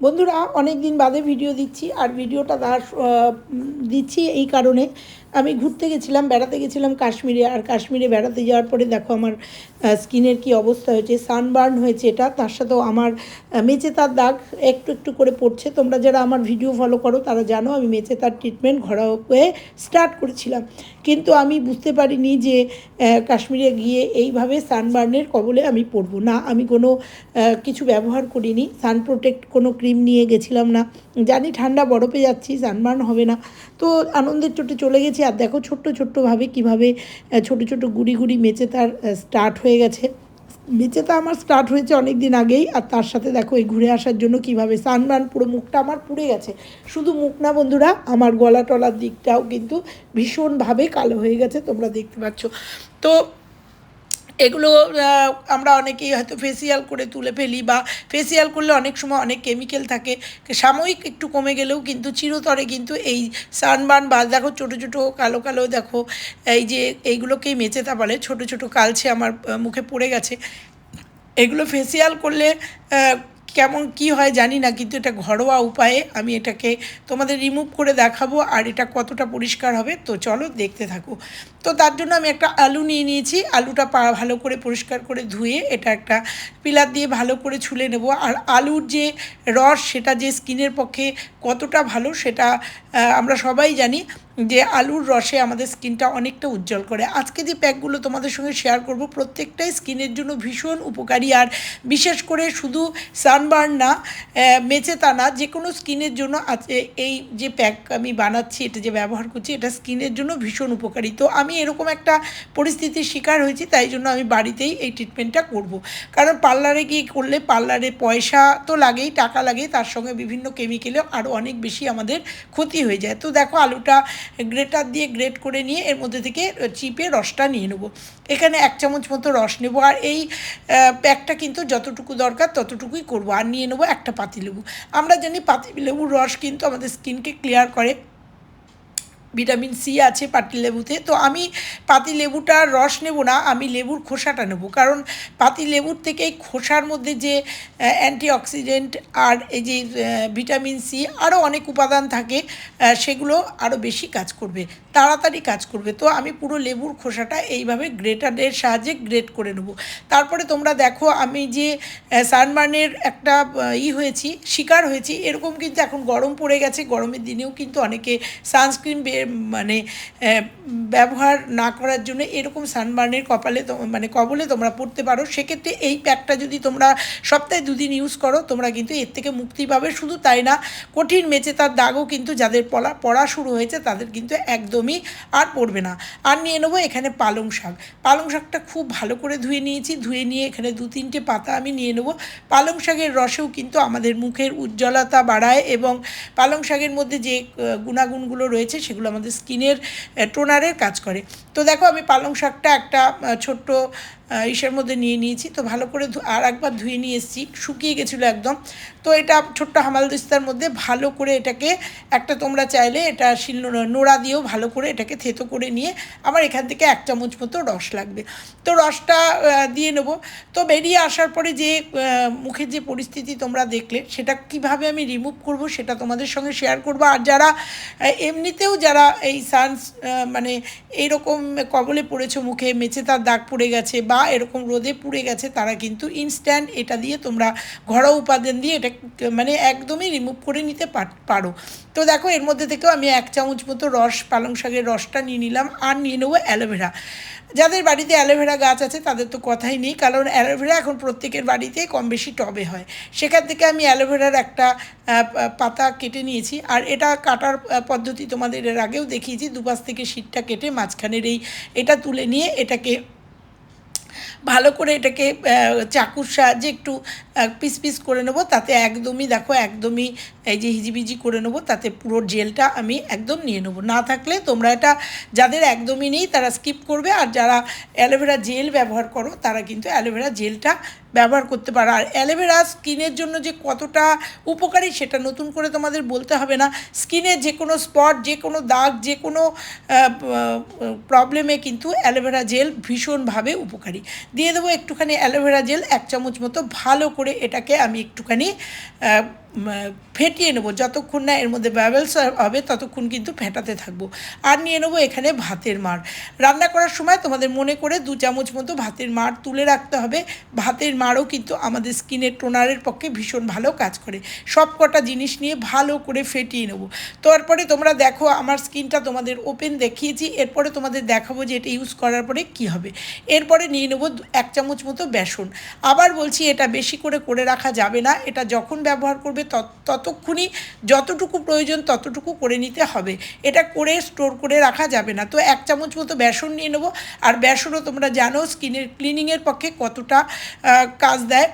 বন্ধুরা অনেক দিন বাদে ভিডিও দিচ্ছি আর ভিডিওটা তার দিচ্ছি এই কারণে। আমি ঘুরতে গেছিলাম, বেড়াতে গেছিলাম কাশ্মীরে আর কাশ্মীরে বেড়াতে যাওয়ার পরে দেখো আমার স্কিনের কি অবস্থা হয়েছে সানবার্ন হয়েছে এটা, তার সাথেও আমার মেচে তার দাগ একটু একটু করে পড়ছে। তোমরা যারা আমার ভিডিও ফলো করো তারা জানো আমি মেচে তার ট্রিটমেন্ট ঘরোয়া স্টার্ট করেছিলাম। কিন্তু আমি বুঝতে পারিনি যে কাশ্মীরে গিয়ে এইভাবে সানবার্নের কবলে আমি পড়ব। না, আমি কোনো কিছু ব্যবহার করিনি সান প্রোটেক্ট কোনো ক্রিম নিয়ে গেছিলাম না। জানি ঠান্ডা বরফে যাচ্ছি সানবার্ন হবে না। তো আনন্দের চোটে চলে গেছি। আর দেখো ছোট্ট ছোট্টভাবে কীভাবে ছোট ছোট গুড়ি গুড়ি মেচে তার স্টার্ট হয়ে গেছে। মেচে তো আমার স্টার্ট হয়েছে অনেক দিন আগেই আর তার সাথে দেখো এই ঘুরে আসার জন্য কীভাবে সানবান, পুরো মুখটা আমার পুড়ে গেছে। শুধু মুখ না বন্ধুরা, আমার গলা টলার দিকটাও কিন্তু ভীষণভাবে কালো হয়ে গেছে, তোমরা দেখতে পাচ্ছ। তো এগুলো আমরা অনেকেই হয়তো ফেসিয়াল করে তুলে ফেলি বা ফেসিয়াল করলে অনেক সময় অনেক কেমিক্যাল থাকে। সাময়িক একটু কমে গেলেও কিন্তু চিরতরে কিন্তু এই সানবার্ন বা, দেখো ছোটো ছোটো, কালো কালো দেখো, এই যে এইগুলোকেই মেচেতা বলে। ছোটো ছোটো কালছে আমার মুখে পড়ে গেছে। এগুলো ফেসিয়াল করলে কেমন কি হয় জানি না, কিন্তু এটা ঘরোয়া উপায়ে আমি এটাকে তোমাদের রিমুভ করে দেখাবো আর এটা কতটা পরিষ্কার হবে। তো চলো দেখতে থাকো। তো তার জন্য আমি একটা আলু নিয়ে নিয়েছি। আলুটা ভালো করে পরিষ্কার করে ধুয়ে এটা একটা পিলার দিয়ে ভালো করে ছুলে নেব। আর আলুর যে রস সেটা যে স্কিনের পক্ষে কতটা ভালো সেটা আমরা সবাই জানি। যে আলুর রসে আমাদের স্কিনটা অনেকটা উজ্জ্বল করে। আজকে যে প্যাকগুলো তোমাদের সঙ্গে শেয়ার করব, প্রত্যেকটাই স্কিনের জন্য ভীষণ উপকারী। আর বিশেষ করে শুধু সানবার্ন না মেচেতা না যে কোনো স্কিনের জন্য এই যে প্যাক আমি বানাচ্ছি, এটা যে ব্যবহার করছি, এটা স্কিনের জন্য ভীষণ উপকারী। তো আমি এরকম একটা পরিস্থিতির শিকার হয়েছি, তাই জন্য আমি বাড়িতেই এই ট্রিটমেন্টটা করব। কারণ পার্লারে গিয়ে করলে পার্লারে পয়সা তো লাগেই, টাকা লাগে তার সঙ্গে বিভিন্ন কেমিক্যালেও আরও অনেক বেশি আমাদের ক্ষতি হয়ে যায়। তো দেখো, আলুটা গ্রেটার দিয়ে গ্রেট করে নিয়ে এর মধ্যে থেকে চিপে রসটা নিয়ে নেব। এখানে এক চামচ মতো রস নেব আর এই প্যাকটা কিন্তু যতটুকু দরকার ততটুকুই করব। আর নিয়ে নেব একটা পাতিলেবু। আমরা জানি পাতিলেবুর রস কিন্তু আমাদের স্কিনকে ক্লিয়ার করে। ভিটামিন সি আছে পাতি লেবুতে। তো আমি পাতি লেবুটার রস নেব না, আমি লেবুর খোসাটা নেব। কারণ পাতি লেবুর থেকে খোসার মধ্যে যে অ্যান্টিঅক্সিডেন্ট আর এই যে ভিটামিন সি আরও অনেক উপাদান থাকে সেগুলো আরও বেশি কাজ করবে, তাড়াতাড়ি কাজ করবে। তো আমি পুরো লেবুর খোসাটা এইভাবে গ্রেটারের সাহায্যে গ্রেট করে নেব। তারপরে তোমরা দেখো আমি যে সানবার্নের একটা ই হয়েছি, শিকার হয়েছি, এরকম কিন্তু এখন গরম পড়ে গেছে। গরমের দিনেও কিন্তু অনেকে সানস্ক্রিন মানে ব্যবহার না করার জন্য এরকম সানবার্নের কপালে মানে কবলে তোমরা পড়তে পারো। সেক্ষেত্রে এই প্যাকটা যদি তোমরা সপ্তাহে দুদিন ইউজ করো, তোমরা কিন্তু এর থেকে মুক্তি পাবে। শুধু তাই না, কঠিন মেচে তার দাগও কিন্তু যাদের পড়া পড়া শুরু হয়েছে, তাদের কিন্তু একদমই আর পড়বে না। আর নিয়ে নেব এখানে পালং শাক। পালং শাকটা খুব ভালো করে ধুয়ে নিয়েছি। ধুয়ে নিয়ে এখানে দু তিনটে পাতা আমি নিয়ে নেব। পালং শাকের রসেও কিন্তু আমাদের মুখের উজ্জ্বলতা বাড়ায় এবং পালং শাকের মধ্যে যে গুণাগুণগুলো রয়েছে, সেগুলো আমাদের স্কিনের টোনারের কাজ করে। তো দেখো আমি পালং শাকটা একটা ছোট্ট ইসের মধ্যে নিয়ে নিয়েছি। তো ভালো করে আর একবার ধুয়ে নিয়ে এসেছি। শুকিয়ে গেছিল একদম। তো এটা ছোট্ট হামালদিস্তার মধ্যে ভালো করে এটাকে একটা তোমরা চাইলে এটা শিল নোড়া দিয়েও ভালো করে এটাকে থেতো করে নিয়ে আমার এখান থেকে এক চামচ মতো রস লাগবে। তো রসটা দিয়ে নেব। তো বেরিয়ে আসার পরে যে মুখের যে পরিস্থিতি তোমরা দেখলে সেটা কীভাবে আমি রিমুভ করব সেটা তোমাদের সঙ্গে শেয়ার করব। আর যারা এমনিতেও যারা এই সানস মানে এইরকম কবলে পড়েছো মুখে মেচে তার দাগ পড়ে গেছে বা এরকম রোদে পুড়ে গেছে, তারা কিন্তু ইনস্ট্যান্ট এটা দিয়ে তোমরা ঘরোয়া উপাদান দিয়ে এটা মানে একদমই রিমুভ করে নিতে পার- পারো। তো দেখো, এর মধ্যে থেকেও আমি এক চামচ মতো রস, পালং শাকের রসটা নিয়ে নিলাম আর নিয়ে নেব অ্যালোভেরা। যাদের বাড়িতে অ্যালোভেরা গাছ আছে, তাদের তো কথাই নেই, কারণ অ্যালোভেরা এখন প্রত্যেকের বাড়িতে কম বেশি টবে হয়। সেখান থেকে আমি অ্যালোভেরার একটা পাতা কেটে নিয়েছি, আর এটা কাটার পদ্ধতি তোমাদের এর আগেও দেখিয়েছি, দুপাশ থেকে শীতটা কেটে মাঝখানের এই এটা তুলে নিয়ে এটাকে ভালো করে এটাকে চাকুর সাহায্যে একটু পিস পিস করে নেব। তাতে একদমই, দেখো, একদমই এই যে হিজিবিজি করে নেব। তাতে পুরো জেলটা আমি একদম নিয়ে নেব। না থাকলে তোমরা এটা যাদের একদমই নেই তারা স্কিপ করবে। আর যারা অ্যালোভেরা জেল ব্যবহার করো, তারা কিন্তু অ্যালোভেরা জেলটা ব্যবহার করতে পারো। আর অ্যালোভেরা স্কিনের জন্য যে কতটা উপকারী সেটা নতুন করে তোমাদের বলতে হবে না। স্কিনে যে কোনো স্পট যে কোনো দাগ, যে কোনো প্রবলেমে কিন্তু অ্যালোভেরা জেল ভীষণভাবে উপকারী। দিয়ে দেবো একটুখানি অ্যালোভেরা জেল এক চামচ মতো ভালো করে এটাকে আমি একটুখানি ফেটিয়ে নেব। যতক্ষণ না এর মধ্যে ব্যাবেলস হবে, ততক্ষণ কিন্তু ফেটাতে থাকব। আর নিয়ে নেব এখানে ভাতের মার রান্না করার সময় তোমাদের মনে করে দু চামচ মতো ভাতের মার তুলে রাখতে হবে। ভাতের মারও কিন্তু আমাদের স্কিনের টোনারের পক্ষে ভীষণ ভালো কাজ করে। সব কটা জিনিস নিয়ে ভালো করে ফেটিয়ে নেব। তারপরে তোমরা দেখো, আমার স্কিনটা তোমাদের ওপেন দেখিয়েছি। এরপরে তোমাদের দেখাবো যে এটা ইউজ করার পরে কি হবে। এরপরে নিয়ে নেব এক চামচ মতো বেসন। আবার বলছি, এটা বেশি করে করে রাখা যাবে না। এটা যখন ব্যবহার করবে ততক্ষণই যতটুকু প্রয়োজন ততটুকু করে নিতে হবে। এটা করে স্টোর করে রাখা যাবে না। তো এক চামচ মতো বেসন নিয়ে নেব। আর বেসনও তোমরা জানো স্কিনের ক্লিনিংয়ের পক্ষে কতটা কাজ দেয়।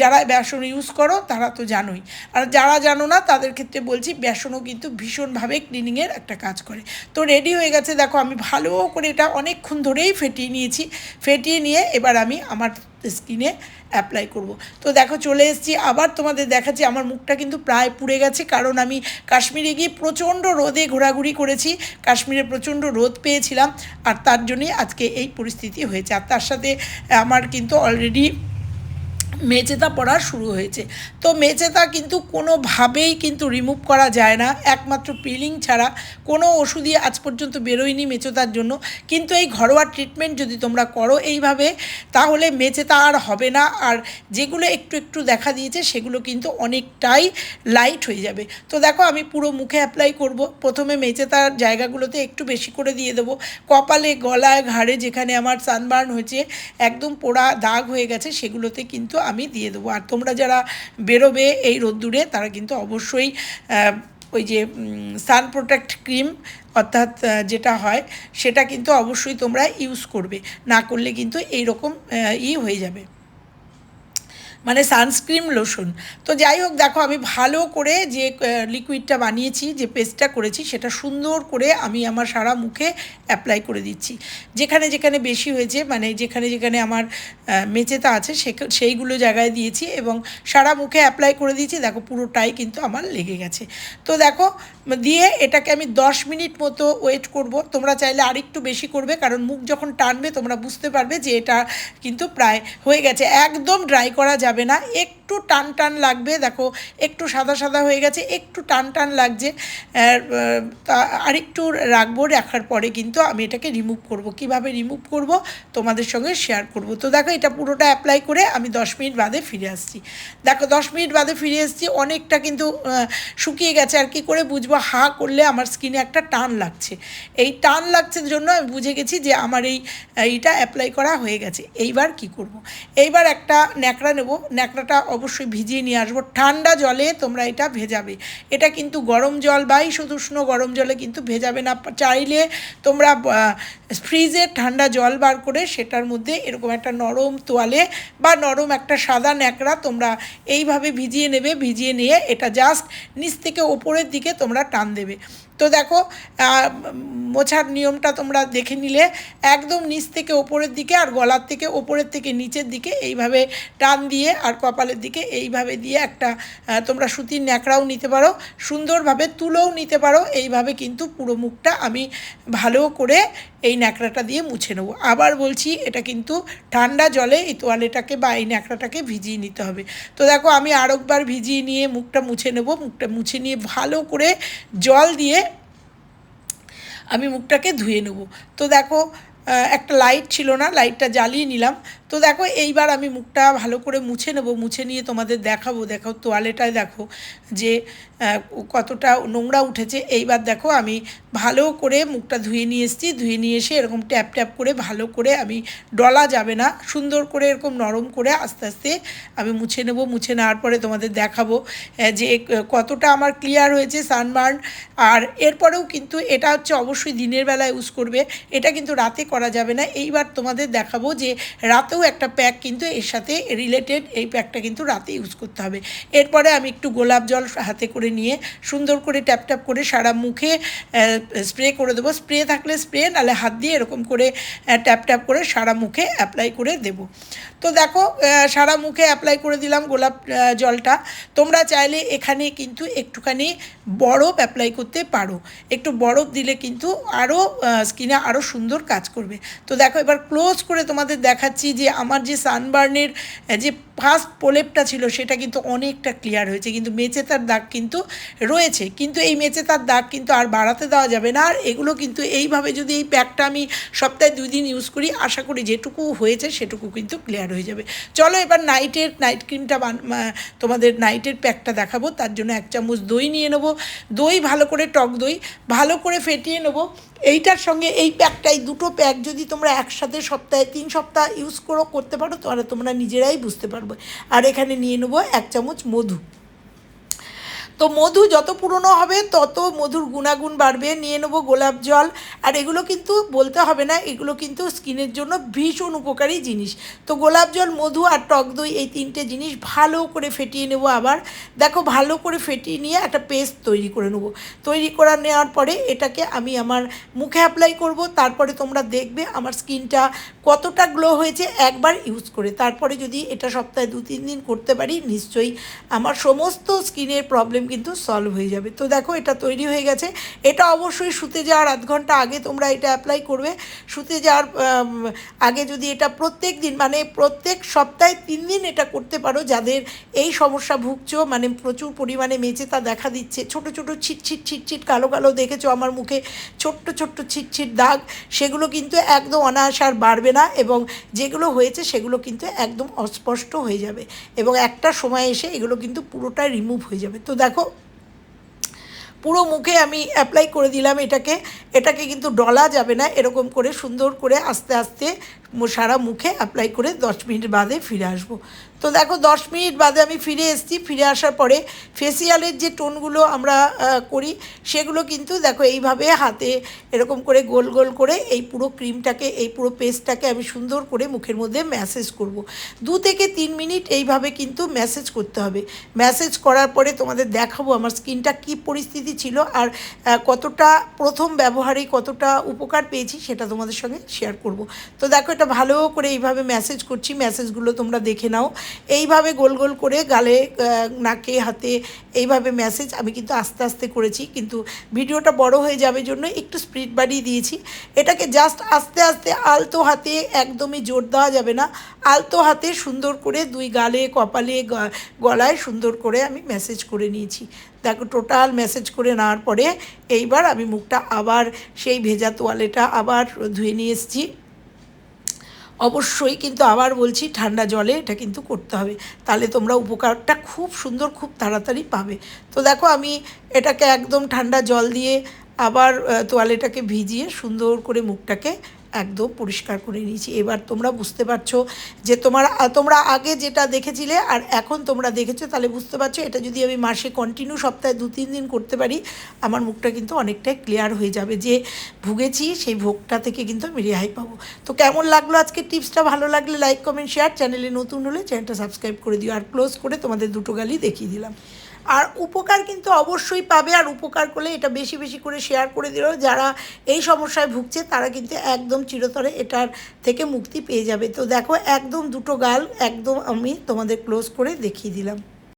যারা বেসন ইউজ করো, তারা তো জানোই। আর যারা জানো না, তাদের ক্ষেত্রে বলছি, বেসনও কিন্তু ভীষণভাবে ক্লিনিংয়ের একটা কাজ করে। তো রেডি হয়ে গেছে, দেখো আমি ভালো করে এটা অনেকক্ষণ ধরেই ফেটিয়ে নিয়েছি। ফেটিয়ে নিয়ে এবার আমি আমার স্কিনে অ্যাপ্লাই করব। তো দেখো, চলে এসেছি। আবার তোমাদের দেখাচ্ছি, আমার মুখটা কিন্তু প্রায় পুড়ে গেছে, কারণ আমি কাশ্মীরে গিয়ে প্রচণ্ড রোদে ঘোরাঘুরি করেছি। কাশ্মীরে প্রচণ্ড রোদ পেয়েছিলাম, আর তার জন্যই আজকে এই পরিস্থিতি হয়েছে। আর তার সাথে আমার কিন্তু অলরেডি মেচেতা পড়া শুরু হয়েছে। তো মেচেতা কিন্তু কোনোভাবেই কিন্তু রিমুভ করা যায় না। একমাত্র পিলিং ছাড়া কোনো ওষুধই আজ পর্যন্ত বেরোয়নি মেচেতার জন্য। কিন্তু এই ঘরোয়া ট্রিটমেন্ট যদি তোমরা করো এইভাবে, তাহলে মেচেতা আর হবে না। আর যেগুলো একটু একটু দেখা দিয়েছে, সেগুলো কিন্তু অনেকটাই লাইট হয়ে যাবে। তো দেখো, আমি পুরো মুখে অ্যাপ্লাই করব। প্রথমে মেচেতার জায়গাগুলোতে একটু বেশি করে দিয়ে দেবো। কপালে, গলায়, ঘাড়ে যেখানে আমার সানবার্ন হয়েছে, একদম পোড়া দাগ হয়ে গেছে, সেগুলোতে কিন্তু আমি দিয়ে দেবো। আর তোমরা যারা বেরোবে এই রোদ্দুরে, তারা কিন্তু অবশ্যই ওই যে সান প্রোটেক্ট ক্রিম অর্থাৎ যেটা হয়, সেটা কিন্তু অবশ্যই তোমরা ইউজ করবে। না করলে কিন্তু এইরকম ই হয়ে যাবে। মানে সানস্ক্রিন লোশন তো যাই হোক, দেখো আমি ভালো করে যে লিকুইডটা বানিয়েছি, যে পেস্টটা করেছি, সেটা সুন্দর করে আমি আমার সারা মুখে অ্যাপ্লাই করে দিচ্ছি। যেখানে যেখানে বেশি হয়েছে মানে যেখানে যেখানে আমার মেচেতা আছে সেইগুলো জায়গায় দিয়েছি এবং সারা মুখে অ্যাপ্লাই করে দিয়েছি। দেখো পুরোটাই কিন্তু আমার লেগে গেছে। তো দেখো দিয়ে এটাকে আমি দশ মিনিট মতো ওয়েট করব। তোমরা চাইলে আরেকটু বেশি করবে, কারণ মুখ যখন টানবে তোমরা বুঝতে পারবে যে এটা কিন্তু প্রায় হয়ে গেছে। একদম ড্রাই করা যাবে না। একটু টান টান লাগবে, দেখো, একটু সাদা সাদা হয়ে গেছে, একটু টান টান লাগছে। আরেকটু রাখব, রাখার পরে কিন্তু আমি এটাকে রিমুভ করব। কীভাবে রিমুভ করব? তোমাদের সঙ্গে শেয়ার করব। তো দেখো, এটা পুরোটা অ্যাপ্লাই করে আমি দশ মিনিট বাদে ফিরে আসছি। দেখো, দশ মিনিট বাদে ফিরে এসেছি, অনেকটা কিন্তু শুকিয়ে গেছে। আর কি করে বুঝব? হা করলে আমার স্কিনে একটা টান লাগছে। এই টান লাগছে জন্য আমি বুঝে গেছি যে আমার এই, এইটা অ্যাপ্লাই করা হয়ে গেছে। এইবার কি করব। এইবার একটা ন্যাকড়া নেব। ন্যাকড়াটা অবশ্যই ভিজিয়ে নিয়ে আসব। ঠান্ডা জলে তোমরা এটা ভেজাবে। এটা কিন্তু গরম জল বা শুধু উষ্ণ গরম জলে কিন্তু ভেজাবে না। চাইলে তোমরা ফ্রিজে ঠান্ডা জল বার করে সেটার মধ্যে এরকম একটা নরম তোয়ালে বা নরম একটা সাদা ন্যাকড়া তোমরা এইভাবে ভিজিয়ে নেবে, ভিজিয়ে নিয়ে এটা জাস্ট নিচ থেকে ওপরের দিকে তোমরা টান দেবে। তো দেখো মোছার নিয়মটা তোমরা দেখে নিলে। একদম নিচ থেকে ওপরের দিকে আর গলার থেকে ওপরের থেকে নিচের দিকে এইভাবে টান দিয়ে আর কপালের দিকে এইভাবে দিয়ে একটা তোমরা সুতির ন্যাকড়াও নিতে পারো। সুন্দরভাবে তুলোও নিতে পারো। এইভাবে কিন্তু পুরো মুখটা আমি ভালো করে এই ন্যাকড়াটা দিয়ে মুছে নেব। আবার বলছি, এটা কিন্তু ঠান্ডা জলে এই তোয়ালেটাকে বা এই ন্যাকড়াটাকে ভিজিয়ে নিতে হবে। তো দেখো, আমি আরেকবার ভিজিয়ে নিয়ে মুখটা মুছে নেব। মুখটা মুছে নিয়ে ভালো করে জল দিয়ে আমি মুখটাকে ধুয়ে নেব। তো দেখো একটা লাইট ছিল না লাইটটা জ্বালিয়ে নিলাম। তো দেখো, এইবার আমি মুখটা ভালো করে মুছে নেব, মুছে নিয়ে তোমাদের দেখাবো। দেখো, তোয়ালেটায় দেখো যে কতটা নোংরা উঠেছে। এইবার দেখো, আমি ভালো করে মুখটা ধুয়ে নিয়ে এসেছি। ধুয়ে নিয়ে এসে এরকম ট্যাপ ট্যাপ করে ভালো করে আমি ডলা যাবে না। সুন্দর করে এরকম নরম করে আস্তে আস্তে আমি মুছে নেব, মুছে নেওয়ার পরে তোমাদের দেখাবো যে, কতটা আমার ক্লিয়ার হয়েছে সানবার্ন আর এরপরেও কিন্তু এটা হচ্ছে অবশ্যই দিনের বেলা ইউজ করবে। এটা কিন্তু রাতে করা যাবে না। এইবার তোমাদের দেখাবো যে, রাতেও একটা প্যাক কিন্তু এর সাথে রিলেটেড এই প্যাকটা কিন্তু রাতে ইউজ করতে হবে। এরপরে আমি একটু গোলাপ জল হাতে করে নিয়ে সুন্দর করে ট্যাপ ট্যাপ করে সারা মুখে স্প্রে করে দেবো। স্প্রে থাকলে স্প্রে নাহলে হাত দিয়ে এরকম করে ট্যাপ ট্যাপ করে সারা মুখে অ্যাপ্লাই করে দেবো। তো দেখো সারা মুখে অ্যাপ্লাই করে দিলাম গোলাপ জলটা। তোমরা চাইলে এখানে কিন্তু একটুখানি বরফ অ্যাপ্লাই করতে পারো। একটু বরফ দিলে কিন্তু আরও স্কিনে আরও সুন্দর কাজ করবে। তো দেখো, এবার ক্লোজ করে তোমাদের দেখাচ্ছি যে আমার যে সানবার্নের যে ফার্স্ট প্রলেপটা ছিল সেটা কিন্তু অনেকটা ক্লিয়ার হয়েছে, কিন্তু মেচে তার দাগ কিন্তু রয়েছে। কিন্তু এই মেচে তার দাগ কিন্তু আর বাড়াতে দেওয়া যাবে না, আর এগুলো কিন্তু এইভাবে যদি এই প্যাকটা আমি সপ্তাহে দুই দিন ইউজ করি, আশা করি যেটুকু হয়েছে সেটুকু কিন্তু ক্লিয়ার হয়ে যাবে। চলো এবার নাইটের নাইট ক্রিমটা তোমাদের নাইটের প্যাকটা দেখাবো, তার জন্য এক চামচ দই নিয়ে নেব। দই ভালো করে টক দই, ভালো করে ফেটিয়ে নেব। এইটার সঙ্গে এই প্যাকটা, এই দুটো প্যাক যদি তোমরা একসাথে সপ্তাহে তিন সপ্তাহ ইউজ করো, করতে পারো, তাহলে তোমরা নিজেরাই বুঝতে পারবে। আর এখানে নিয়ে নেব এক চামচ মধু। তো মধু যত পুরনো হবে, তত মধুর গুণাগুণ বাড়বে। নিয়ে নেব গোলাপ জল। আর এগুলো কিন্তু বলতে হবে না, এগুলো কিন্তু স্কিনের জন্য ভীষণ উপকারী জিনিস। তো গোলাপ জল, মধু আর টক দই এই তিনটে জিনিস ভালো করে ফেটিয়ে নেব আবার। দেখো, ভালো করে ফেটিয়ে নিয়ে একটা পেস্ট তৈরি করে নেব। তৈরি করা নেওয়ার পরে এটাকে আমি আমার মুখে অ্যাপ্লাই করব। তারপরে তোমরা দেখবে আমার স্কিনটা কতটা গ্লো হয়েছে একবার ইউজ করে। তারপরে যদি এটা সপ্তাহে দু তিন দিন করতে পারি, নিশ্চয়ই আমার সমস্ত স্কিনের প্রবলেম কিন্তু সলভ হয়ে যাবে। তো দেখো, এটা তৈরি হয়ে গেছে। এটা অবশ্যই শুতে যাওয়ার আধ ঘণ্টা আগে তোমরা এটা অ্যাপ্লাই করবে। শুতে যাওয়ার আগে যদি এটা প্রত্যেক দিন মানে প্রত্যেক সপ্তাহে তিন দিন এটা করতে পারো, যাদের এই সমস্যা ভুগছো মানে প্রচুর পরিমাণে মেচে তা দেখা দিচ্ছে, ছোট ছোট ছিটছিট ছিটছিট কালো কালো দেখেছ আমার মুখে, ছোট্ট ছোট্ট ছিটছিট দাগ, সেগুলো কিন্তু একদম অনায়াস আর বাড়বে না এবং যেগুলো হয়েছে সেগুলো কিন্তু একদম অস্পষ্ট হয়ে যাবে এবং একটা সময় এসে এগুলো কিন্তু পুরোটাই রিমুভ হয়ে যাবে। তো দেখো পুরো মুখে আমি অ্যাপ্লাই করে দিলাম এটাকে। এটাকে কিন্তু ডলা যাবে না, এরকম করে সুন্দর করে আস্তে আস্তে সারা মুখে অ্যাপ্লাই করে দশ মিনিট বাদে ফিরে আসব। তো দেখো, দশ মিনিট বাদে আমি ফিরে এসেছি। ফিরে আসার পরে ফেসিয়ালের যে টোনগুলো আমরা করি, সেগুলো কিন্তু দেখো এইভাবে হাতে এরকম করে গোল গোল করে এই পুরো ক্রিমটাকে এই পুরো পেস্টটাকে আমি সুন্দর করে মুখের মধ্যে ম্যাসেজ করব। দু থেকে তিন মিনিট এইভাবে কিন্তু ম্যাসেজ করতে হবে। ম্যাসেজ করার পরে তোমাদের দেখাবো আমার স্কিনটা কী পরিস্থিতি ছিল আর কতটা প্রথম ব্যবহারে কতটা উপকার পেয়েছি সেটা তোমাদের সঙ্গে শেয়ার করব। তো দেখো এটা ভালো করে এইভাবে ম্যাসেজ করছি ম্যাসেজগুলো তোমরা দেখে নাও। এইভাবে গোল গোল করে গালে নাকে, হাতে এইভাবে ম্যাসেজ আমি কিন্তু আস্তে আস্তে করেছি। কিন্তু ভিডিওটা বড় হয়ে যাবে জন্য একটু স্পিড বাড়িয়ে দিয়েছি। এটাকে জাস্ট আস্তে আস্তে আলতো হাতে একদমই জোর দেওয়া যাবে না। আলতো হাতে সুন্দর করে দুই গালে, কপালে গলায় সুন্দর করে আমি মেসেজ করে নিয়েছি। দেখো টোটাল মেসেজ করে নেওয়ার পরে এইবার আমি মুখটা আবার সেই ভেজা তোয়ালেটা আবার ধুয়ে নিয়ে এসেছি। অবশ্যই কিন্তু আবার বলছি ঠান্ডা জলে এটা কিন্তু করতে হবে। তাহলে তোমরা উপকারটা খুব সুন্দর, খুব তাড়াতাড়ি পাবে। তো দেখো আমি এটাকে একদম ঠান্ডা জল দিয়ে আবার তোয়ালেটাকে ভিজিয়ে সুন্দর করে মুখটাকে একদম পরিষ্কার করে নিয়েছি। এবার তোমরা বুঝতে পারছ যে তোমার, তোমরা আগে যেটা দেখেছিলে আর এখন তোমরা দেখেছ, তাহলে বুঝতে পারছ। এটা যদি আমি মাসে কন্টিনিউ সপ্তাহে দু তিন দিন করতে পারি, আমার মুখটা কিন্তু অনেকটাই ক্লিয়ার হয়ে যাবে যে ভুগেছি, সেই ভোগটা থেকে কিন্তু আমি রেহাই পাবো। তো কেমন লাগল আজকে টিপসটা? ভালো লাগলে লাইক কমেন্ট শেয়ার চ্যানেলে নতুন হলে চ্যানেলটা সাবস্ক্রাইব করে দিও। আর ক্লোজ করে তোমাদের দুটো গালি দেখিয়ে দিলাম। আর উপকার কিন্তু অবশ্যই পাবে, আর উপকার করলে এটা বেশি বেশি করে শেয়ার করে দিলেও যারা এই সমস্যায় ভুগছে, তারা কিন্তু একদম চিরতরে এটার থেকে মুক্তি পেয়ে যাবে। তো দেখো, একদম দুটো গাল, একদম আমি তোমাদের ক্লোজ করে দেখিয়ে দিলাম।